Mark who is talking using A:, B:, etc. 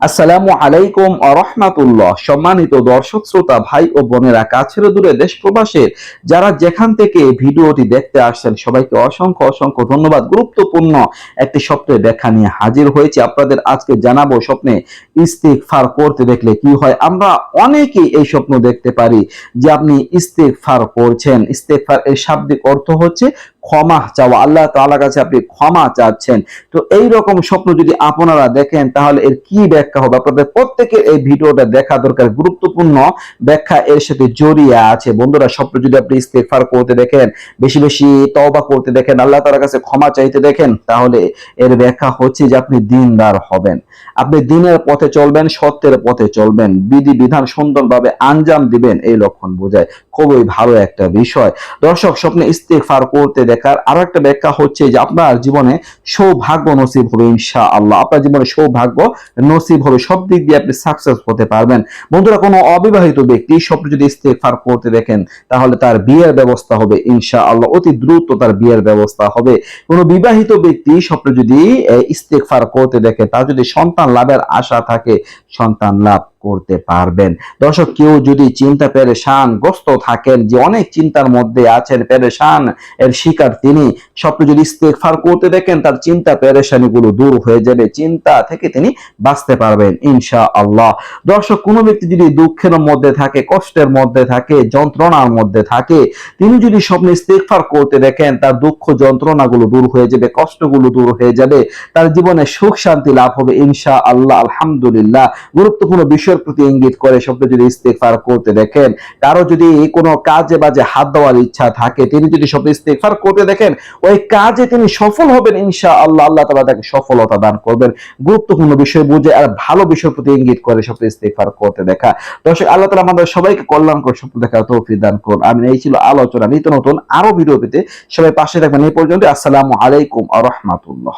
A: আসসালামু আলাইকুম আরহামাতুল্লাহ সম্মানিত দর্শক, শ্রোতা, ভাই ও বোনেরা, কাছের দূরে দেশ প্রবাসের যারা যেখান থেকে ভিডিওটি দেখতে আসছেন, সবাইকে অসংখ্য অসংখ্য ধন্যবাদ। গুরুত্বপূর্ণ একটি স্বপ্নের ব্যাখ্যা নিয়ে হাজির হয়েছে। আপনাদের আজকে জানাব স্বপ্নে ইস্তিক ফার করতে দেখলে কি হয়? আমরা অনেকেই এই স্বপ্ন দেখতে পারি যে আপনি ইস্তিগফার করছেন। ইস্তিগফার এর শাব্দিক অর্থ হচ্ছে ক্ষমা চাওয়া। আল্লাহ তাআলার কাছে আপনি ক্ষমা চাচ্ছেন। তো এই রকম স্বপ্ন যদি আপনারা দেখেন, তাহলে এর কি ব্যাখ্যা হবে? আপনাদের প্রত্যেকের এই ভিডিওটা দেখা দরকার। গুরুত্বপূর্ণ ব্যাখ্যা এর সাথে জড়িয়ে আছে। বন্ধুরা, স্বপ্ন যদি আপনি ইস্তেগফার করতে দেখেন, বেশি বেশি তওবা করতে দেখেন, আল্লাহ তাআলার কাছে ক্ষমা চাইতে দেখেন, তাহলে এর ব্যাখ্যা হচ্ছে যে আপনি দিনদার হবেন। আপনি দিনের পথে চলবেন, সত্যের পথে চলবেন। বিধি বিধান সুন্দরভাবে আঞ্জাম দিবেন, এই লক্ষণ বোঝায়। খুবই ভালো একটা বিষয়। দর্শক, স্বপ্নে ইস্তেগফার করতে দেখার আরও একটা ব্যাখ্যা হচ্ছে যে আপনার জীবনে সৌভাগ্য নসিব হবে ইনশা আল্লাহ আপনার জীবনে সৌভাগ্য নসিব হবে সব দিক দিয়ে আপনি সাকসেস হতে পারবেন। বন্ধুরা কোনো অবিবাহিত ব্যক্তি স্বপ্ন যদি ইস্তেগফার করতে দেখেন তাহলে তার বিয়ের ব্যবস্থা হবে ইনশা আল্লাহ অতি দ্রুত তার বিয়ের ব্যবস্থা হবে। কোনো বিবাহিত ব্যক্তি স্বপ্ন যদি আহ, ইস্তেগফার করতে দেখে তার যদি সন্তান লাভের আশা থাকে সন্তান লাভ করতে পারবেন। দর্শক, কেউ যদি চিন্তা পেরেশান গ্রস্ত থাকেন, যে অনেক চিন্তার মধ্যে আছেন, পেরেশান এর শিকার তিনি, স্বপ্ন যদি ইস্তেগফার করতে দেখেন, তার চিন্তা পেরেশানি গুলো দূর হয়ে যাবে, চিন্তা থেকে তিনি বাঁচতে পারবেন ইনশা আল্লাহ দর্শক, কোনো ব্যক্তি যদি দুঃখের মধ্যে থাকে, কষ্টের মধ্যে থাকে, যন্ত্রণার মধ্যে থাকে, তিনি যদি স্বপ্নে ইস্তেগফার করতে দেখেন, তার দুঃখ যন্ত্রণাগুলো দূর হয়ে যাবে, কষ্টগুলো দূর হয়ে যাবে, তার জীবনে সুখ শান্তি লাভ হবে ইনশা আল্লাহ আলহামদুলিল্লাহ। গুরুত্বপূর্ণ বিষয়ের প্রতি ইঙ্গিত করে স্বপ্নে যদি ইস্তেগফার করতে দেখেন, কারও যদি কোনো কাজে বাজে হাত দেওয়ার ইচ্ছা থাকে, তিনি যদি স্বপ্নে ইস্তেগফার করতে দেখেন, ওই কাজে তিনি সফল হবেন ইনশা আল্লাহ আল্লাহ তাআলা তাকে সফলতা দান করবেন। গুরুত্বপূর্ণ বিষয় বুঝে আর ভালো বিষয়ের প্রতি ইঙ্গিত করে স্বপ্নে ইস্তেগফার করতে দেখা। দর্শক, আল্লাহ তালা আমাদের সবাইকে কল্যাণকর স্বপ্ন দেখা তৌফিক দান করুন। আমি এই ছিল আলোচনা। নিত্য নতুন আরও ভিডিও পেতে সবাই পাশে থাকবেন। এই পর্যন্ত আসসালামু আলাইকুম আ রহমাতুল্লাহ।